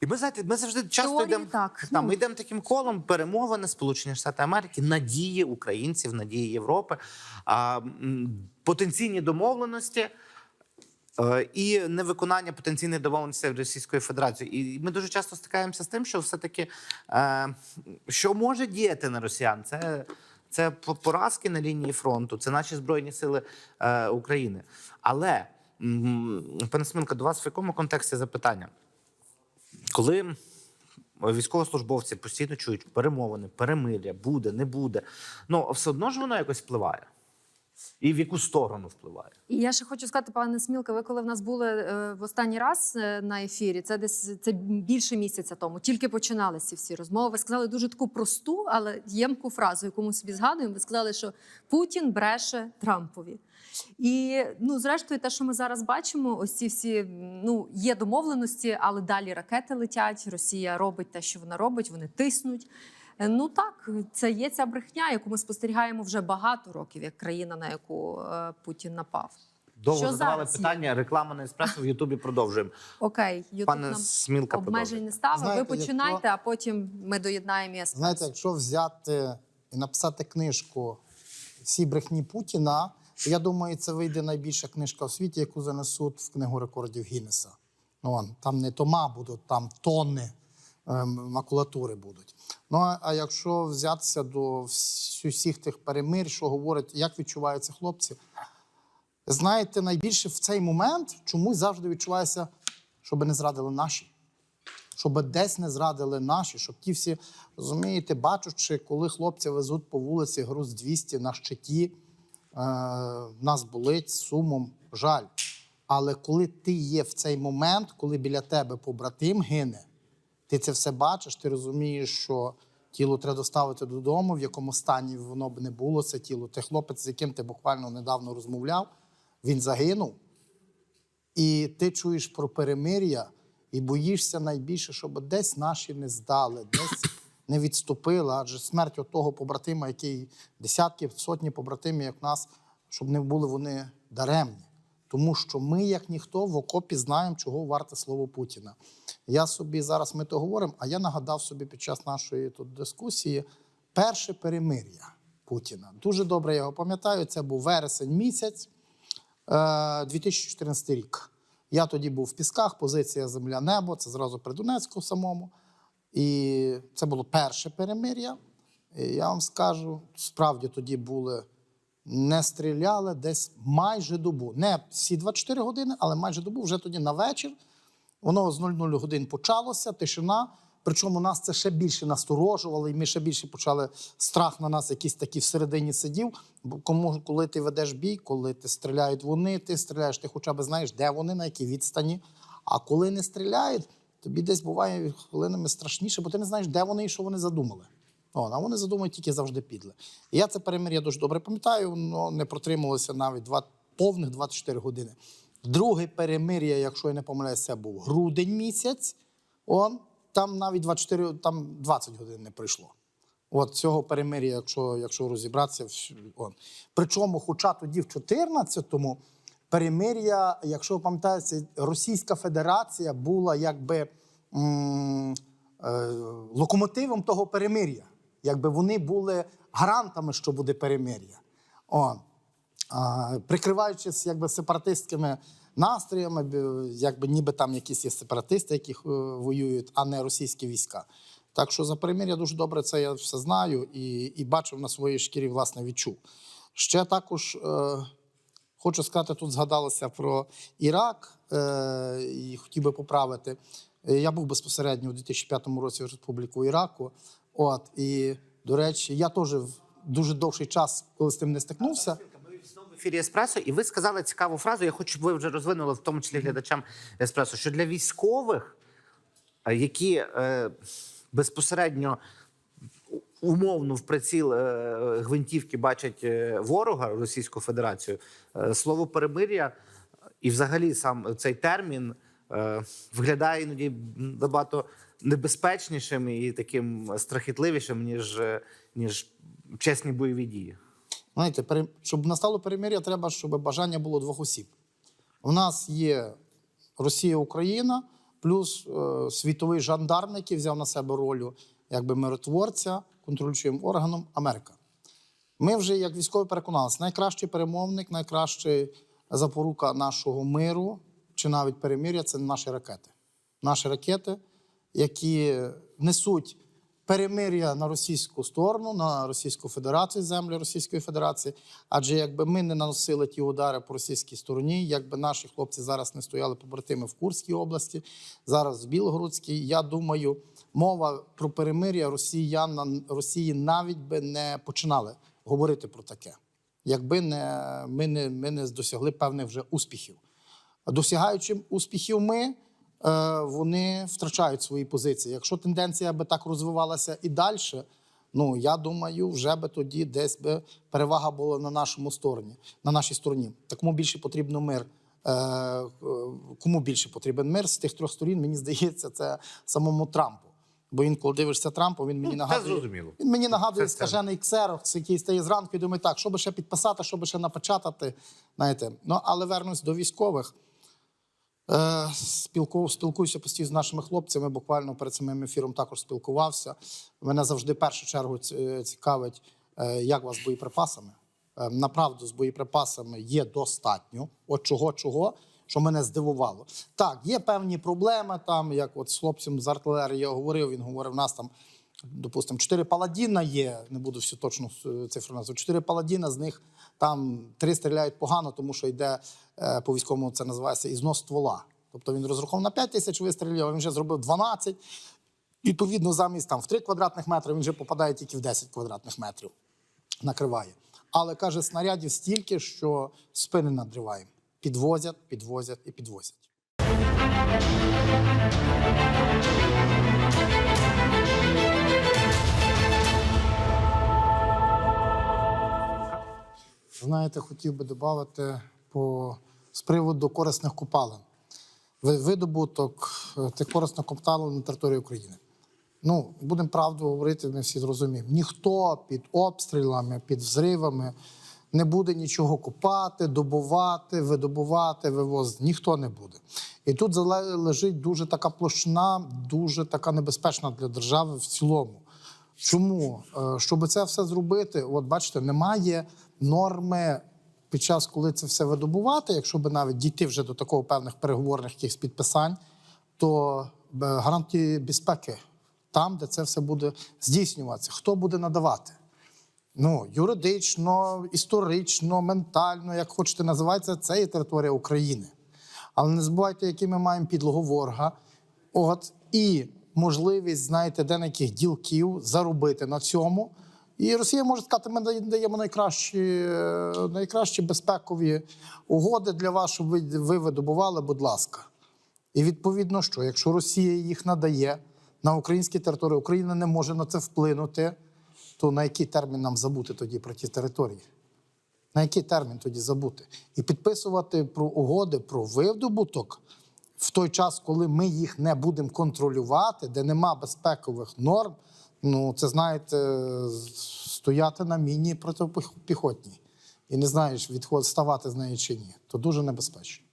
І ми знаєте, ми завжди часто Теорії йдемо так. Там, Ну. ми йдемо таким колом перемовини Сполучені Штати Америки, надії українців, надії Європи, а, потенційні домовленості. е, І невиконання потенційних домовленостей Російської Федерації. І ми дуже часто стикаємося з тим, що все-таки е, що може діяти на росіян, це, це поразки на лінії фронту, це наші збройні сили е, України. Але, пане Смілка, до вас в якому контексті запитання? Коли військовослужбовці постійно чують перемовини, перемир'я, буде, не буде, ну все одно ж воно якось впливає. І в яку сторону впливає? І я ще хочу сказати, пане Смілка, ви коли в нас були е, в останній раз е, на ефірі, це десь це більше місяця тому, тільки починалися всі розмови. Ви сказали дуже таку просту, але ємку фразу, яку ми собі згадуємо. Ви сказали, що Путін бреше Трампові. І ну, зрештою, те, що ми зараз бачимо, ось ці всі ну є домовленості, але далі ракети летять. Росія робить те, що вона робить, вони тиснуть. Е, Ну так, це є ця брехня, яку ми спостерігаємо вже багато років, як країна, на яку е, Путін напав. Довго Що задавали зараз питання. Реклама на еспресо в Ютубі продовжуємо. Окей, Ютуб Пане нам Смілка обмежень не ставив. Знаєте, Ви починайте, якщо- а потім ми доєднаємо еспресо. Знаєте, якщо взяти і написати книжку всі брехні Путіна, то я думаю, це вийде найбільша книжка в світі, яку занесуть в книгу рекордів Гіннеса. Ну, там не тома будуть, там тонни макулатури будуть. Ну а, якщо взятися до вс- всіх тих перемир, що говорять, як відчуваються хлопці, знаєте, найбільше в цей момент чомусь завжди відчувається, щоб не зрадили наші щоб десь не зрадили наші, щоб ті всі розумієте, бачучи, коли хлопці везуть по вулиці груз 200 на щиті, е, нас болить сумом, жаль. Але коли ти є в цей момент, коли біля тебе побратим гине, ти це все бачиш, ти розумієш, що тіло треба доставити додому, в якому стані воно б не було, це тіло. Ти хлопець, з яким ти буквально недавно розмовляв, він загинув. І ти чуєш про перемир'я і боїшся найбільше, щоб десь наші не здали, десь не відступили. Адже смерть от того побратима, який десятки, сотні побратимів, як нас, щоб не були вони даремні. Тому що ми, як ніхто, в окопі знаємо, чого варте слово Путіна. Я собі зараз ми то говоримо, а я нагадав собі під час нашої тут дискусії перше перемир'я Путіна. Дуже добре я його пам'ятаю. Це був вересень місяць. Е, 2014 рік. Я тоді був в Пісках, позиція Земля-Небо, це зразу при Донецьку самому. І це було перше перемир'я. І я вам скажу, справді тоді були, не стріляли десь майже добу. Не всі 24 години, але майже добу, вже тоді на вечір. Воно з 00 годин почалося, тишина. Причому нас це ще більше насторожувало, і ми ще більше почали страх на нас, якийсь такий всередині сидів. Бо кому, коли ти ведеш бій, коли ти стріляють вони, ти стріляєш, ти хоча б знаєш, де вони, на якій відстані. А коли не стріляють, тобі десь буває хвилинами страшніше, бо ти не знаєш, де вони і що вони задумали. А вони задумують тільки завжди підле. І я це перемир'я дуже добре пам'ятаю, воно не протрималося навіть два, повних 24 години. Друге перемир'я, якщо я не помиляюся, був грудень місяць. Он, там навіть 24, там 20 годин не пройшло. От цього перемир'я, якщо, якщо розібратися, он. Причому, хоча тоді в 14-му перемир'я, якщо ви пам'ятаєте, Російська Федерація була якби м, е, локомотивом того перемир'я. Якби вони були гарантами, що буде перемир'я. Прикриваючись якби сепаратистськими настроями, якби ніби там якісь є сепаратисти, які е, воюють, а не російські війська. Так що за перемир'я дуже добре це я все знаю і, і бачив на своїй шкірі, власне, відчув. Ще також е, хочу сказати, тут згадалося про Ірак е, і хотів би поправити. Я був безпосередньо у 2005 році в Республіку Іраку. От, і, до речі, я теж дуже довший час, коли з тим не стикнувся. Ефірі Еспресо, і ви сказали цікаву фразу. Я хочу, щоб ви вже розвинули, в тому числі глядачам Еспресо, що для військових, е, які е, безпосередньо умовно в приціл е, гвинтівки бачать е, ворога Російську Федерацію, е, слово перемир'я і взагалі сам цей термін виглядає іноді набагато небезпечнішим і таким страхітливішим, ніж, е, ніж чесні бойові дії. Знаєте, щоб настало перемир'я, треба, щоб бажання було двох осіб. У нас є Росія, Україна, плюс е, світовий жандарм, який взяв на себе роль якби миротворця, контролюючим органом Америка. Ми вже як військові переконалися, найкращий перемовник, найкращий запорука нашого миру чи навіть перемир'я це наші ракети. Наші ракети, які несуть перемир'я на російську сторону, на Російську Федерацію, землі Російської Федерації. Адже якби ми не наносили ті удари по російській стороні, якби наші хлопці зараз не стояли побратими в Курській області, зараз в Білгородській, я думаю, мова про перемир'я росіян на Росії навіть би не починали говорити про таке, якби не ми не, ми не досягли певних вже успіхів. Досягаючи успіхів, ми е, вони втрачають свої позиції. Якщо тенденція би так розвивалася і далі, ну я думаю, вже би тоді десь би перевага була на нашому стороні, на нашій стороні. Так кому більше потрібно мир. Е, е, кому більше потрібен мир з тих трьох сторін, мені здається, це самому Трампу. Бо він, коли дивишся Трампу, він мені Ну, нагадує. зрозуміло. Він мені нагадує це- скажений ксерокс, який стає зранку і думає, так, що би ще підписати, що би ще напечатати. Знаєте. Ну, але вернусь до військових. Е, спілку, спілкуюся постійно з нашими хлопцями. Буквально перед самим ефіром також спілкувався. Мене завжди в першу чергу цікавить, е, як у вас з боєприпасами. Е, направду, з боєприпасами є достатньо. От чого, чого, що мене здивувало. Так, є певні проблеми, там, як от з хлопцем з артилерії я говорив, він говорив, у нас там. Допустимо, чотири паладіна є, не буду всю точну е, цифру назвати. Чотири паладіна, з них там три стріляють погано, тому що йде е, по військовому це називається ізнос ствола. Тобто він розраховував на 5 тисяч вистрілів, а він вже зробив 12. Відповідно, замість там в 3 квадратних метри він вже попадає тільки в 10 квадратних метрів. Накриває. Але каже, снарядів стільки, що спини надриваємо. Підвозять, підвозять і підвозять. Знаєте, хотів би додати по з приводу корисних копалин. Ви- Видобуток е, тих корисних копалин на території України. Ну, будемо правду говорити, ми всі зрозуміємо. Ніхто під обстрілами, під взривами не буде нічого копати, добувати, видобувати, вивозити. Ніхто не буде. І тут лежить дуже така площина, дуже така небезпечна для держави в цілому. Чому? Е, Щоб це все зробити, от бачите, немає норми під час, коли це все видобувати, якщо би навіть дійти вже до такого певних переговорних якихось підписань, то е, гарантії безпеки там, де це все буде здійснюватися. Хто буде надавати? Ну, юридично, історично, ментально, як хочете називається, це є територія України. Але не забувайте, які ми маємо підлогу ворога. От і можливість, знаєте, деяких ділків заробити на цьому. І Росія може сказати, ми даємо- найкращі, е, найкращі безпекові угоди для вас, щоб ви, ви видобували, будь ласка. І відповідно, що якщо Росія їх надає на українській території, Україна не може на це вплинути, то на який термін нам забути тоді про ті території? На який термін тоді забути? І підписувати про угоди про видобуток в той час, коли ми їх не будемо контролювати, де нема безпекових норм, ну це знаєте, стояти на міні протипіхотній. І не знаєш, відход ставати з неї чи ні. То дуже небезпечно.